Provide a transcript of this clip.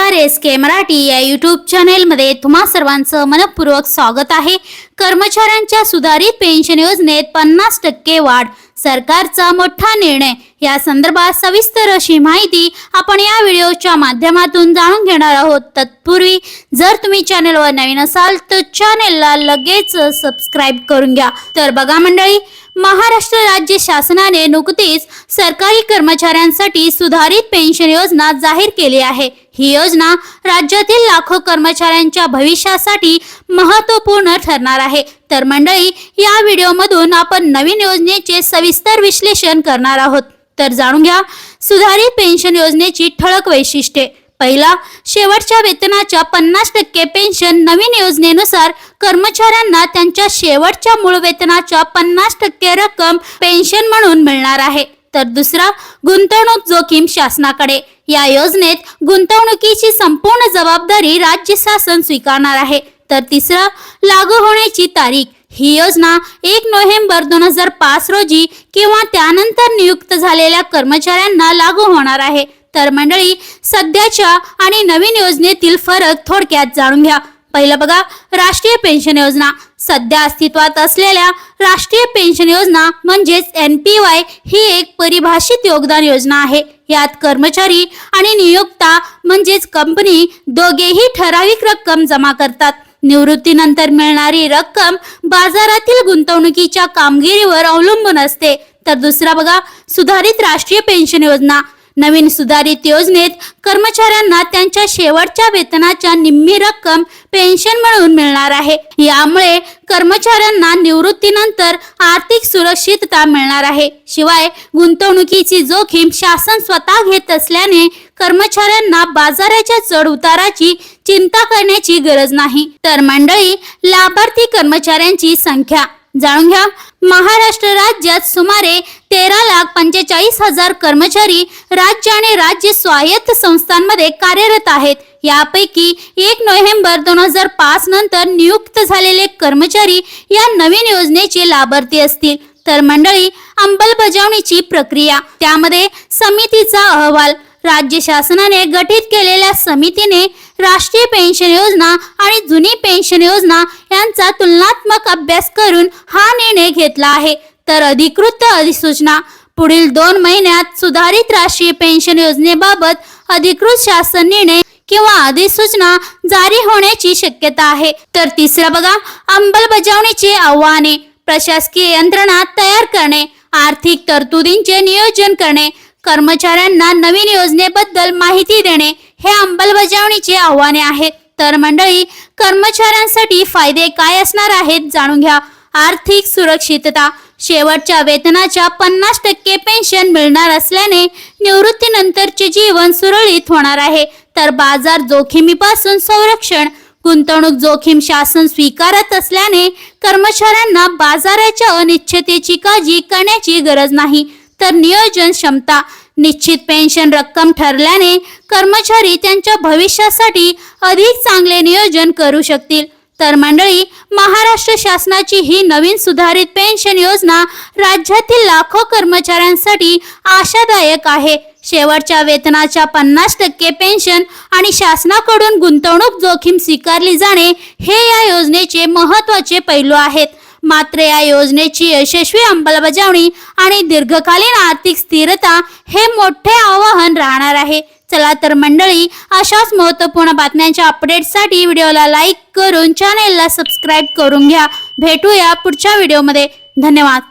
नमस्कार एस के मराठी या यूट्यूब चॅनेलमध्ये तुम्हा सर्वांचं मनपूर्वक स्वागत आहे. कर्मचाऱ्यांच्या सुधारित पेन्शन योजनेत पन्नास टक्के वाढ सरकारचा मोठा निर्णय. या संदर्भात सविस्तर अशी माहिती आपण या व्हिडिओच्या माध्यमातून जाणून घेणार आहोत. तत्पूर्वी जर तुम्ही चॅनेलवर नवीन असाल तर चॅनेलला लगेच सबस्क्राईब करून घ्या. तर बघा मंडळी महाराष्ट्र राज्य शासनाने नुकतीच सरकारी कर्मचाऱ्यांसाठी सुधारित पेन्शन योजना जाहीर केली आहे. ही योजना राज्यातील लाखो कर्मचाऱ्यांच्या भविष्यासाठी महत्त्वपूर्ण ठरणार आहे. तर मंडळी या व्हिडिओमधून आपण नवीन योजनेचे सविस्तर विश्लेषण करणार आहोत. तर जाणून घ्या सुधारित पेन्शन योजनेची ठळक वैशिष्ट्ये. पहिला शेवटच्या वेतनाच्या पन्नास टक्के पेन्शन नवीन योजनेनुसार कर्मचाऱ्यांना त्यांच्या शेवटच्या मूळ वेतनाच्या पन्नास टक्के रक्कम पेन्शन म्हणून मिळणार आहे. तर दुसरा गुंतवणूक जोखीम शासनाकडे. या योजनेत गुंतवणुकीची संपूर्ण जबाबदारी राज्य शासन स्वीकारणार आहे. तर तिसरा लागू होण्याची तारीख. ही योजना एक नोव्हेंबर दोन हजार पाच रोजी किंवा त्यानंतर नियुक्त झालेल्या कर्मचाऱ्यांना लागू होणार आहे. तर मंडळी सध्याच्या आणि नवीन योजनेतील फरक थोडक्यात जाणून घ्या. पहिलं बघा राष्ट्रीय पेन्शन योजना. सध्या अस्तित्वात असलेल्या राष्ट्रीय पेन्शन योजना म्हणजेच एन पी वाय ही एक परिभाषित योगदान योजना आहे. यात कर्मचारी आणि नियोक्ता म्हणजेच कंपनी दोघेही ठराविक रक्कम जमा करतात. निवृत्तीनंतर मिळणारी रक्कम बाजारातील गुंतवणुकीच्या कामगिरीवर अवलंबून असते. तर दुसरा बघा सुधारित राष्ट्रीय पेन्शन योजना. नवीन सुधारित योजनेत कर्मचाऱ्यांना त्यांच्या शेवटच्या वेतनाच्या निम्मी रक्कम पेन्शन म्हणून मिळणार आहे. यामुळे कर्मचाऱ्यांना निवृत्तीनंतर आर्थिक सुरक्षितता मिळणार आहे. शिवाय गुंतवणुकीची जोखीम शासन स्वतः घेत असल्याने कर्मचाऱ्यांना बाजाराच्या चढ उताराची चिंता करण्याची गरज नाही. तर मंडळी लाभार्थी कर्मचाऱ्यांची संख्या जाणून घ्या. महाराष्ट्र राज्यात सुमारे तेरा लाख पंचेचाळीस हजार कर्मचारी राज्य आणि राज्य स्वायत्त संस्थांमध्ये कार्यरत आहेत. यापैकी एक नोव्हेंबर दोन हजार पाच नंतर नियुक्त झालेले कर्मचारी या नवीन योजनेचे लाभार्थी असतील. तर मंडळी अंमलबजावणीची प्रक्रिया त्यामध्ये समितीचा अहवाल राज्य शासनाने गठीत केलेल्या समितीने राष्ट्रीय पेन्शन योजना आणि जुनी पेन्शन योजना यांचा तुलनात्मक अभ्यास करून हा निर्णय घेतला आहे. तर अधिकृत अधिसूचना. पुढील दोन महिन्यात सुधारित राष्ट्रीय पेन्शन योजनेबाबत अधिकृत शासन निर्णय किंवा अधिसूचना जारी होण्याची शक्यता आहे. तर तिसरं बघा अंमलबजावणीचे आव्हाने. प्रशासकीय यंत्रणा तयार करणे. आर्थिक तरतुदींचे नियोजन करणे. कर्मचाऱ्यांना नवीन योजनेबद्दल माहिती देणे हे अंमलबजावणीचे आव्हाने आहेत. तर मंडळी कर्मचाऱ्यांसाठी फायदे काय असणार आहेत जाणून घ्या. आर्थिक सुरक्षितता शेवटच्या वेतनाच्या पन्नास टक्के पेन्शन मिळणार असल्याने निवृत्तीनंतरचे जीवन सुरळीत होणार आहे. तर बाजार जोखमीपासून संरक्षण गुंतवणूक जोखीम शासन स्वीकारत असल्याने कर्मचाऱ्यांना बाजाराच्या अनिश्चिततेची काळजी करण्याची गरज नाही. तर नियोजन क्षमता निश्चित पेन्शन रक्कम ठरल्याने कर्मचारी त्यांच्या भविष्यासाठी अधिक चांगले नियोजन करू शकतील. तर मंडळी महाराष्ट्र शासनाची ही नवीन सुधारित पेन्शन योजना राज्यातील लाखो कर्मचाऱ्यांसाठी आशादायक आहे. शेवटच्या वेतनाच्या पन्नास टक्के पेन्शन आणि शासनाकडून गुंतवणूक जोखीम स्वीकारली जाणे हे या योजनेचे महत्त्वाचे पैलू आहेत. मात्र या योजनेची यशस्वी अंमलबजावणी आणि दीर्घकालीन आर्थिक स्थिरता हे मोठे आव्हान राहणार आहे. चला तर मंडळी अशाच महत्त्वपूर्ण बातम्यांच्या अपडेटसाठी व्हिडिओला लाईक करून चॅनेलला सबस्क्राईब करून घ्या. भेटूया पुढच्या व्हिडिओमध्ये धन्यवाद.